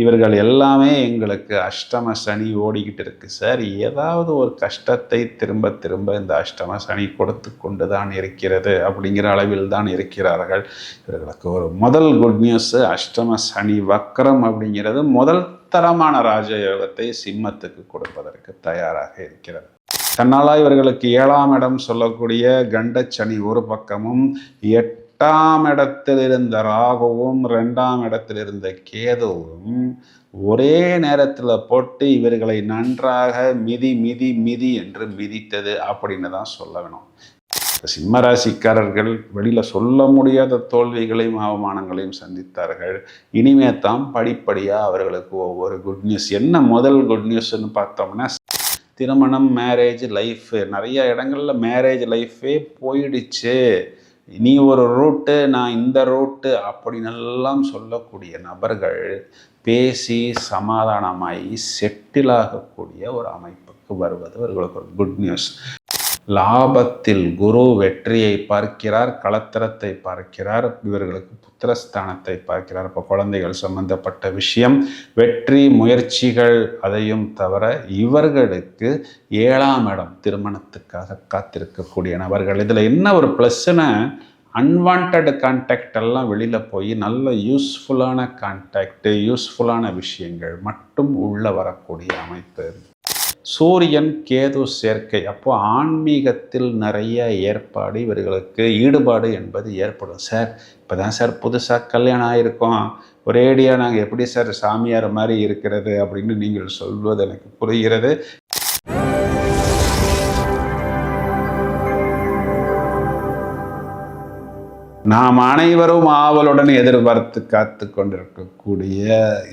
இவர்கள் எல்லாமே எங்களுக்கு அஷ்டம சனி ஓடிக்கிட்டு இருக்கு. சார் ஏதாவது ஒரு கஷ்டத்தை திரும்ப திரும்ப இந்த அஷ்டம சனி கொடுத்து கொண்டு தான் இருக்கிறது அப்படிங்கிற அளவில் தான் இருக்கிறார்கள். இவர்களுக்கு ஒரு முதல் குட் நியூஸ் அஷ்டம சனி வக்கரம் அப்படிங்கிறது முதல் தரமான ராஜயோகத்தை சிம்மத்துக்கு கொடுப்பதற்கு தயாராக இருக்கிறது. தன்னாலா இவர்களுக்கு ஏழாம் இடம் சொல்லக்கூடிய கண்டச்சனி ஒரு பக்கமும் எட்டாம் இடத்தில் இருந்த ராகுவும் ரெண்டாம் இடத்தில் இருந்த கேதுவும் ஒரே நேரத்தில் போட்டு இவர்களை நன்றாக மிதி மிதி மிதி என்று மிதித்தது அப்படின்னு தான் சொல்ல வேணும் சிம்ம ராசிக்காரர்கள் வெளியில் சொல்ல முடியாத தோல்விகளையும் அவமானங்களையும் சந்தித்தார்கள். இனிமே தான் படிப்படியாக அவர்களுக்கு ஒவ்வொரு குட் நியூஸ் என்ன முதல் குட் நியூஸ்ன்னு பார்த்தோம்னா திருமணம் மேரேஜ் லைஃப் நிறைய இடங்களில் மேரேஜ் லைஃபே போயிடுச்சு. நீ ஒரு ரூட்டு நான் இந்த ரூட்டு அப்படின்னெல்லாம் சொல்லக்கூடிய நபர்கள் பேசி சமாதானமாகி செட்டில் ஆகக்கூடிய ஒரு அமைப்புக்கு வருவது அவர்களுக்கு ஒரு குட் நியூஸ் லாபத்தில் குரு வெற்றியை பார்க்கிறார் கலத்திரத்தை பார்க்கிறார் இவர்களுக்கு புத்திரஸ்தானத்தை பார்க்கிறார். இப்போ குழந்தைகள் சம்பந்தப்பட்ட விஷயம் வெற்றி முயற்சிகள் அதையும் தவிர இவர்களுக்கு ஏழாம் இடம் திருமணத்துக்காக காத்திருக்கக்கூடிய நபர்கள். இதில் என்ன ஒரு ப்ளஸ்ஸுன்னு அன்வான்ட் கான்டாக்ட் எல்லாம் வெளியில் போய் நல்ல யூஸ்ஃபுல்லான கான்டாக்டு யூஸ்ஃபுல்லான விஷயங்கள் மட்டும் உள்ளே வரக்கூடிய அமைப்பு சூரியன் கேது சேர்க்கை. அப்போ ஆன்மீகத்தில் நிறைய ஏற்பாடு இவர்களுக்கு ஈடுபாடு என்பது ஏற்படும். சார் இப்போ தான் சார் புதுசாக கல்யாணம் ஆகிருக்கோம் ஒரேடியாக நாங்கள் எப்படி சார் சாமியார் மாதிரி இருக்கிறது அப்படின்னு நீங்கள் சொல்வது எனக்கு புரிகிறது. நாம் அனைவரும் ஆவலுடன் எதிர்பார்த்து காத்து கொண்டிருக்கக்கூடிய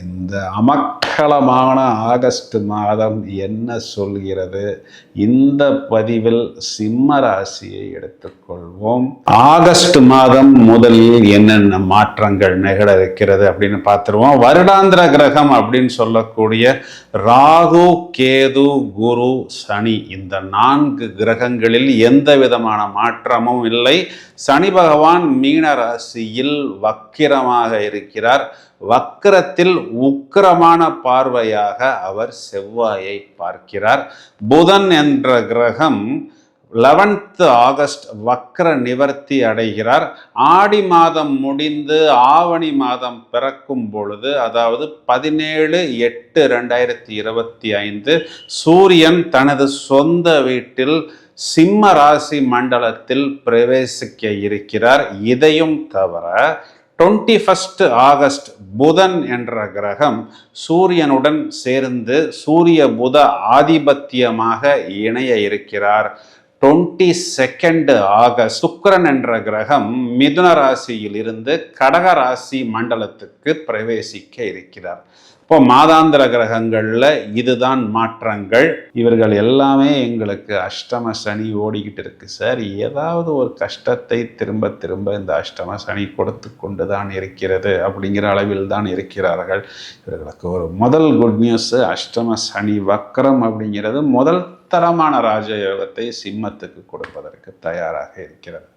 இந்த அமக்களமான ஆகஸ்ட் மாதம் என்ன சொல்கிறது? இந்த பதிவில் சிம்ம ராசியை எடுத்துக்கொள்வோம். ஆகஸ்ட் மாதம் முதலில் என்னென்ன மாற்றங்கள் நிகழ இருக்கிறது அப்படின்னு பார்த்துருவோம். வருடாந்திர கிரகம் அப்படின்னு சொல்லக்கூடிய ராகு கேது குரு சனி இந்த நான்கு கிரகங்களில் எந்த விதமான மாற்றமும் இல்லை. சனி பகவான் மீன ராசியில் வக்கிரமாக இருக்கிறார். வக்கிரத்தில் உக்கிரமான பார்வையாக அவர் செவ்வாயை பார்க்கிறார். புதன் என்ற கிரகம் லெவன்த் ஆகஸ்ட் வக்ர நிவர்த்தி அடைகிறார். ஆடி மாதம் முடிந்து ஆவணி மாதம் பிறக்கும் பொழுது அதாவது பதினேழு எட்டு ரெண்டாயிரத்தி இருபத்தி ஐந்து சூரியன் தனது சொந்த வீட்டில் சிம்ம ராசி மண்டலத்தில் பிரவேசிக்க இருக்கிறார். இதையும் தவிர டுவெண்ட்டி ஃபஸ்ட் ஆகஸ்ட் புதன் என்ற கிரகம் சூரியனுடன் சேர்ந்து சூரிய புத ஆதிபத்தியமாக இணைய இருக்கிறார். டுவெண்ட்டி செகண்ட் ஆகஸ்ட் சுக்கரன் என்ற கிரகம் மிதுன ராசியில் இருந்து கடக ராசி மண்டலத்துக்கு பிரவேசிக்க இருக்கிறார். இப்போ மாதாந்திர கிரகங்களில் இதுதான் மாற்றங்கள். இவர்கள் எல்லாமே எங்களுக்கு அஷ்டம சனி ஓடிக்கிட்டு இருக்கு சார். ஏதாவது ஒரு கஷ்டத்தை திரும்ப திரும்ப இந்த அஷ்டம சனி கொடுத்து கொண்டு தான் இருக்கிறது அப்படிங்கிற அளவில் தான் இருக்கிறார்கள். இவர்களுக்கு ஒரு முதல் குட் நியூஸ் அஷ்டம சனி வக்கரம் அப்படிங்கிறது முதல் தரமான ராஜயோகத்தை சிம்மத்துக்கு கொடுப்பதற்கு தயாராக இருக்கிறது.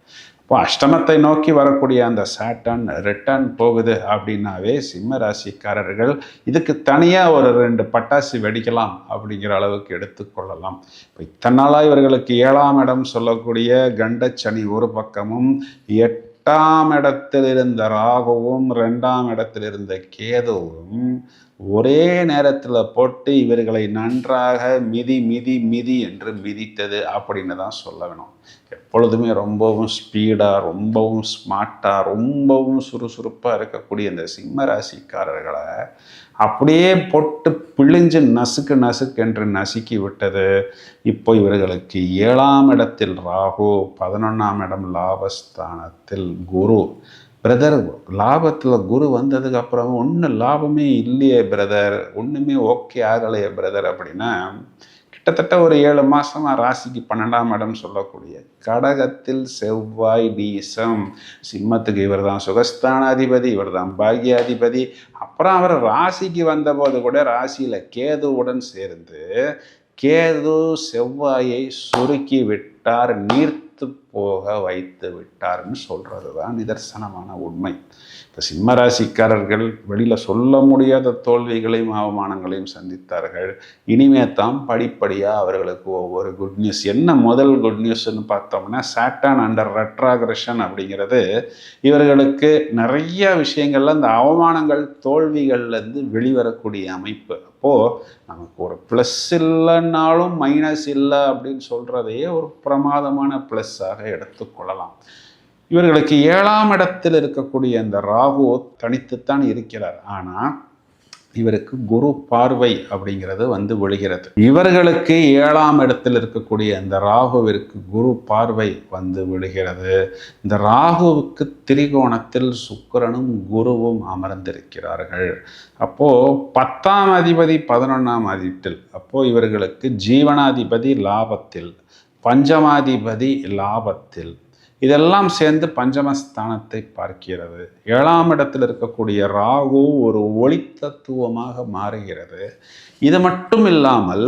இப்போ அஷ்டமத்தை நோக்கி வரக்கூடிய அந்த சாட்டன் ரிட்டர்ன் போகுது அப்படின்னாவே சிம்ம ராசிக்காரர்கள் இதுக்கு தனியாக ஒரு ரெண்டு பட்டாசு வெடிக்கலாம் அப்படிங்கிற அளவுக்கு எடுத்துக்கொள்ளலாம் இப்போ இத்தனை நாளாக இவர்களுக்கு ஏழாம் இடம் சொல்லக்கூடிய கண்டச்சனி ஒரு பக்கமும் எட்டாம் இடத்தில் இருந்த ராகுவும் ரெண்டாம் இடத்தில் இருந்த கேதுவும் ஒரே நேரத்தில் போட்டு இவர்களை நன்றாக மிதி மிதி மிதி என்று மிதித்தது அப்படின்னு தான் சொல்ல வேணும். எப்பொழுதுமே ரொம்பவும் ஸ்பீடாக ரொம்பவும் ஸ்மார்ட்டாக ரொம்பவும் சுறுசுறுப்பாக இருக்கக்கூடிய இந்த சிம்ம ராசிக்காரர்களை அப்படியே போட்டு பிழிஞ்சு நசுக்கு நசுக்கு என்று நசுக்கி விட்டது. இப்போ இவர்களுக்கு ஏழாம் இடத்தில் ராகு பதினொன்றாம் இடம் லாபஸ்தானத்தில் குரு. பிரதர் லாபத்தில் குரு வந்ததுக்கு அப்புறம் ஒன்றும் லாபமே இல்லையே பிரதர் ஒன்றுமே ஓகே ஆகலையே பிரதர் அப்படின்னா கிட்டத்தட்ட ஒரு ஏழு மாதமாக ராசிக்கு பன்னெண்டாம் இடம் சொல்லக்கூடிய கடகத்தில் செவ்வாய் நீசம் சிம்மத்துக்கு இவர் தான் சுகஸ்தானாதிபதி இவர் தான் பாக்யாதிபதி. அப்புறம் அவர் ராசிக்கு வந்தபோது கூட ராசியில் கேதுவுடன் சேர்ந்து கேது செவ்வாயை சுருக்கி விட்டார் நீர்த்து போக வைத்து விட்டார்னு சொல்கிறது தான் நிதர்சனமான உண்மை. இப்போ சிம்மராசிக்காரர்கள் வெளியில் சொல்ல முடியாத தோல்விகளையும் அவமானங்களையும் சந்தித்தார்கள். இனிமே தான் படிப்படியாக அவர்களுக்கு ஒவ்வொரு குட் நியூஸ் என்ன முதல் குட் நியூஸ்ன்னு பார்த்தோம்னா சாட்டான் அண்டர் ரெட்ராகிரஷன் அப்படிங்கிறது இவர்களுக்கு நிறைய விஷயங்கள்ல இந்த அவமானங்கள் தோல்விகள்லேருந்து வெளிவரக்கூடிய அமைப்பு. அப்போது நமக்கு ஒரு ப்ளஸ் இல்லைன்னாலும் மைனஸ் இல்லை அப்படின்னு சொல்கிறதையே ஒரு பிரமாதமான ப்ளஸ்ஸாக எடுத்துக்கொள்ளலாம் இவர்களுக்கு ஏழாம் இடத்தில் இருக்கக்கூடிய அந்த ராகு தனித்துத்தான் இருக்கிறார். ஆனால் இவருக்கு குரு பார்வை அப்படிங்கிறது வந்து விழுகிறது. இவர்களுக்கு ஏழாம் இடத்தில் இருக்கக்கூடிய இந்த ராகுவிற்கு குரு பார்வை வந்து விழுகிறது. இந்த ராகுவுக்கு திரிகோணத்தில் சுக்கிரனும் குருவும் அமர்ந்திருக்கிறார்கள். அப்போது பத்தாம் அதிபதி பதினொன்றாம் அதிபத்தில் அப்போது இவர்களுக்கு ஜீவனாதிபதி லாபத்தில் பஞ்சமாதிபதி லாபத்தில். இதெல்லாம் சேர்ந்து பஞ்சமஸ்தானத்தை பார்க்கிறது. ஏழாம் இடத்தில் இருக்கக்கூடிய ராகு ஒரு ஒளி தத்துவமாக மாறுகிறது. இது மட்டும் இல்லாமல்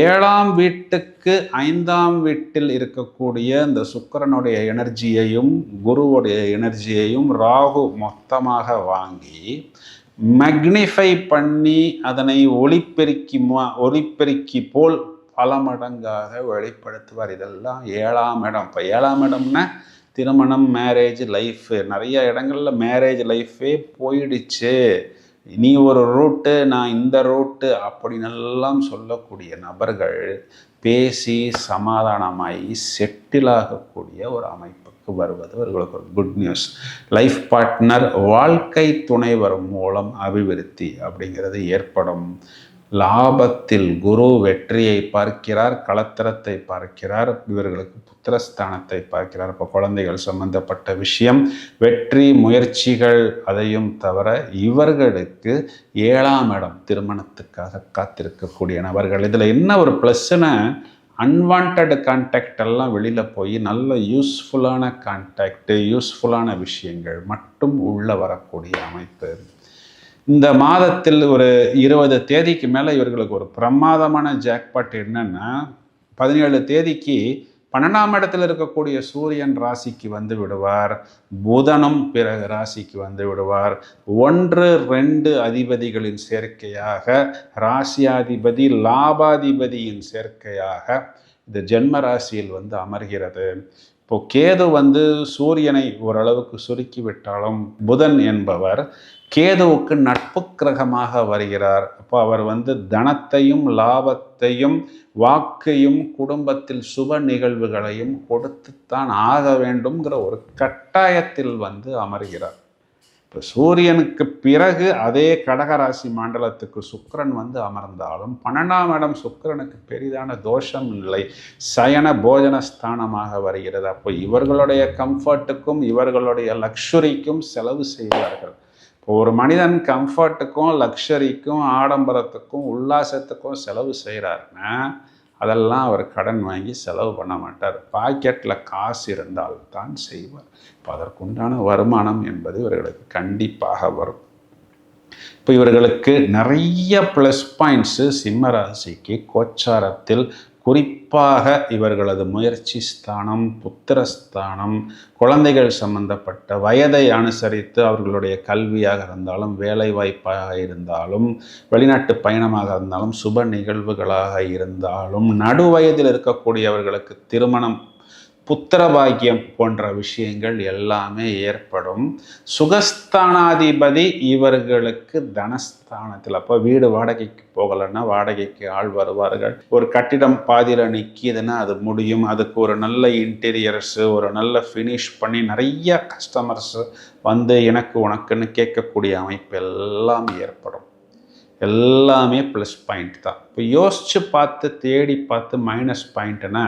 ஏழாம் வீட்டுக்கு ஐந்தாம் வீட்டில் இருக்கக்கூடிய இந்த சுக்கரனுடைய எனர்ஜியையும் குருவுடைய எனர்ஜியையும் ராகு மொத்தமாக வாங்கி மேக்னிஃபை பண்ணி அதனை ஒளிப்பெருக்கி ஒளிப்பெருக்கி போல் பல மடங்காக வெளிப்படுத்துவார். இதெல்லாம் ஏழாம் இடம். இப்போ ஏழாம் இடம்னா திருமணம் மேரேஜ் லைஃபு நிறைய இடங்களில் மேரேஜ் லைஃபே போயிடுச்சு. நீ ஒரு ரூட்டு நான் இந்த ரூட்டு அப்படின்னெல்லாம் சொல்லக்கூடிய நபர்கள் பேசி சமாதானமாகி செட்டில் ஆகக்கூடிய ஒரு அமைப்புக்கு வருவது அவர்களுக்கு ஒரு குட் நியூஸ் லைஃப் பார்ட்னர் வாழ்க்கை துணைவர் மூலம் அபிவிருத்தி அப்படிங்கிறது ஏற்படும். லாபத்தில் குரு வெற்றியை பார்க்கிறார் கலத்திரத்தை பார்க்கிறார் இவர்களுக்கு புத்திரஸ்தானத்தை பார்க்கிறார். இப்போ குழந்தைகள் சம்பந்தப்பட்ட விஷயம் வெற்றி முயற்சிகள் அதையும் தவிர இவர்களுக்கு ஏழாம் இடம் திருமணத்துக்காக காத்திருக்கக்கூடிய நபர்கள். இதில் என்ன ஒரு ப்ளஸ்ஸுன்னு அன்வான்ட் கான்டாக்ட் எல்லாம் வெளியில் போய் நல்ல யூஸ்ஃபுல்லான கான்டாக்டு யூஸ்ஃபுல்லான விஷயங்கள் மட்டும் உள்ளே வரக்கூடிய அமைப்பு. இந்த மாதத்தில் ஒரு இருபது தேதிக்கு மேலே இவர்களுக்கு ஒரு பிரமாதமான ஜாக்பாட் என்னன்னா பதினேழு தேதிக்கு பன்னெண்டாம் இடத்தில் இருக்கக்கூடிய சூரியன் ராசிக்கு வந்து விடுவார். புதனும் பிறகு ராசிக்கு வந்து விடுவார். ஒன்று ரெண்டு அதிபதிகளின் சேர்க்கையாக ராசியாதிபதி லாபாதிபதியின் சேர்க்கையாக இந்த ஜென்ம ராசியில் வந்து அமர்கிறது. இப்போ கேது வந்து சூரியனை ஓரளவுக்கு சுருக்கி விட்டாலும் புதன் என்பவர் கேதுவுக்கு நட்பு கிரகமாக வருகிறார். அப்போ அவர் வந்து தனத்தையும் லாபத்தையும் வாக்கையும் குடும்பத்தில் சுப நிகழ்வுகளையும் கொடுத்துத்தான் ஆக வேண்டும்ங்கிற ஒரு கட்டாயத்தில் வந்து அமர்கிறார். இப்போ சூரியனுக்கு பிறகு அதே கடகராசி மண்டலத்துக்கு சுக்கரன் வந்து அமர்ந்தாலும் பன்னெண்டாம் இடம் சுக்கரனுக்கு பெரிதான தோஷம் இல்லை. சயன போஜன ஸ்தானமாக வருகிறது. அப்போ இவர்களுடைய கம்ஃபர்ட்டுக்கும் இவர்களுடைய லக்ஷுரிக்கும் செலவு செய்வார்கள். ஒரு மனிதன் கம்ஃபர்ட்டுக்கும் லக்ஷரிக்கும் ஆடம்பரத்துக்கும் உல்லாசத்துக்கும் செலவு செய்கிறாருன்னா அதெல்லாம் அவர் கடன் வாங்கி செலவு பண்ண மாட்டார். பாக்கெட்டில் காசு இருந்தால் தான் செய்வார். இப்போ அதற்குண்டான வருமானம் என்பது இவர்களுக்கு கண்டிப்பாக வரும். இப்போ இவர்களுக்கு நிறைய ப்ளஸ் பாயிண்ட்ஸு சிம்ம ராசிக்கு கோச்சாரத்தில் குறிப்பாக இவர்களது முயற்சி ஸ்தானம் புத்திரஸ்தானம் குழந்தைகள் சம்பந்தப்பட்ட வயதை அனுசரித்து அவர்களுடைய கல்வியாக இருந்தாலும் வேலை வாய்ப்பாக இருந்தாலும் வெளிநாட்டு பயணமாக இருந்தாலும் சுப நிகழ்வுகளாக இருந்தாலும் நடுவயதில் இருக்கக்கூடியவர்களுக்கு திருமணம் புத்திரபாக்கியம் போன்ற விஷயங்கள் எல்லாமே ஏற்படும். சுகஸ்தானாதிபதி இவர்களுக்கு தனஸ்தானத்தில் அப்போ வீடு வாடகைக்கு போகலைன்னா வாடகைக்கு ஆள் வருவார்கள். ஒரு கட்டிடம் பாதியில் நிற்கிதுன்னா அது முடியும். அதுக்கு ஒரு நல்ல இன்டீரியர்ஸு ஒரு நல்ல ஃபினிஷ் பண்ணி நிறைய கஸ்டமர்ஸு வந்து எனக்கு உனக்குன்னு கேட்கக்கூடிய அமைப்பு எல்லாம் ஏற்படும். எல்லாமே ப்ளஸ் பாயிண்ட் தான். இப்போ யோசித்து பார்த்து தேடி பார்த்து மைனஸ் பாயிண்ட்டுனா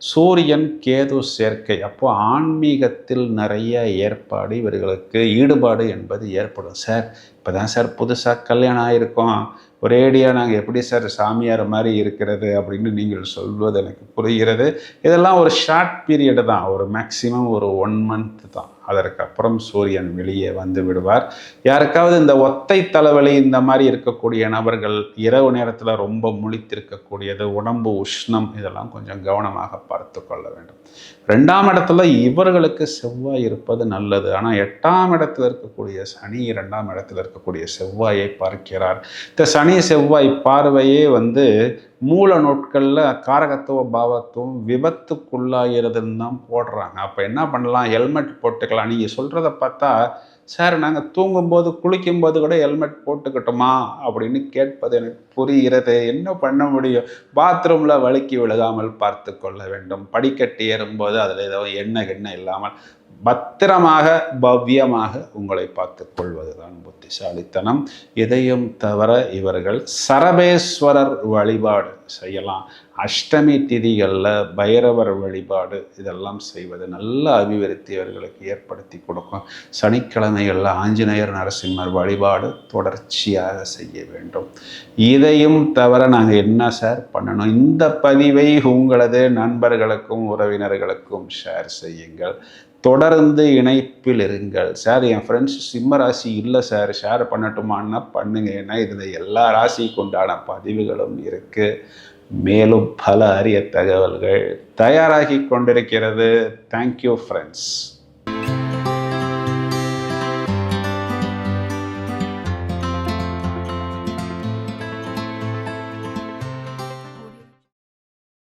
சூரியன் கேது சேர்க்கை. அப்போ ஆன்மீகத்தில் நிறைய ஏற்பாடு இவர்களுக்கு ஈடுபாடு என்பது ஏற்படும். சார் இப்போ தான் சார் புதுசாக கல்யாணம் ஆகிருக்கோம் ஒரேடியாக நாங்கள் எப்படி சார் சாமியார் மாதிரி இருக்கிறது அப்படின்னு நீங்கள் சொல்வது எனக்கு புரிகிறது. இதெல்லாம் ஒரு ஷார்ட் பீரியடு தான். ஒரு மேக்சிமம் ஒரு ஒன் மந்த் தான். அதற்கப்புறம் சூரியன் வெளியே வந்து விடுவார். யாருக்காவது இந்த ஒத்தை தலைவலி இந்த மாதிரி இருக்கக்கூடிய நபர்கள் இரவு நேரத்தில் ரொம்ப முழித்திருக்கக்கூடியது உடம்பு உஷ்ணம் இதெல்லாம் கொஞ்சம் கவனமாக பார்த்து கொள்ள வேண்டும். ரெண்டாம் இடத்துல இவர்களுக்கு செவ்வாய் இருப்பது நல்லது. ஆனால் எட்டாம் இடத்துல இருக்கக்கூடிய சனி இரண்டாம் இடத்துல இருக்கக்கூடிய செவ்வாயை பார்க்கிறார். இந்த சனி செவ்வாய் பார்வையே வந்து மூல நோட்களில் காரகத்துவ பாவத்துவம் விபத்துக்குள்ளாகிறதுன்னு தான் போடுறாங்க. அப்போ என்ன பண்ணலாம்? ஹெல்மெட் போட்டுக்கலாம். நீங்கள் சொல்கிறத பார்த்தா சார் நாங்கள் தூங்கும்போது குளிக்கும்போது கூட ஹெல்மெட் போட்டுக்கிட்டோமா? அப்படின்னு கேட்பது எனக்கு புரிகிறது. என்ன பண்ண முடியும்? பாத்ரூமில் வழுக்கி விழுகாமல் பார்த்து கொள்ள வேண்டும். படிக்கட்டு ஏறும்போது அதில் ஏதோ எண்ணெய் எண்ணெய் இல்லாமல் பத்திரமாக பவ்யமாக உங்களை பார்த்து கொள்வதுதான் புத்திசாலித்தனம். இதையும் தவிர இவர்கள் சரபேஸ்வரர் வழிபாடு செய்யலாம். அஷ்டமி திதிகளில் பைரவர் வழிபாடு இதெல்லாம் செய்வது நல்ல அபிவிருத்தி இவர்களுக்கு ஏற்படுத்தி கொடுக்கும். சனிக்கிழமைகளில் ஆஞ்சநேயர் நரசிம்மர் வழிபாடு தொடர்ச்சியாக செய்ய வேண்டும். இதையும் தவிர நாங்கள் என்ன சார் பண்ணணும்? இந்த பதிவை உங்களது நண்பர்களுக்கும் உறவினர்களுக்கும் ஷேர் செய்யுங்கள். தொடர்ந்து இணைப்பில் இருங்கள். சார் என் ஃப்ரெண்ட்ஸ் சிம்ம ராசி இல்லை சார் ஷேர் பண்ணட்டுமான்னா பண்ணுங்க. ஏன்னா இதில் எல்லா ராசிக்கு உண்டான பதிவுகளும் இருக்குது மேலும் பல அரிய தகவல்கள் தயாராகி கொண்டிருக்கிறது. Thank you friends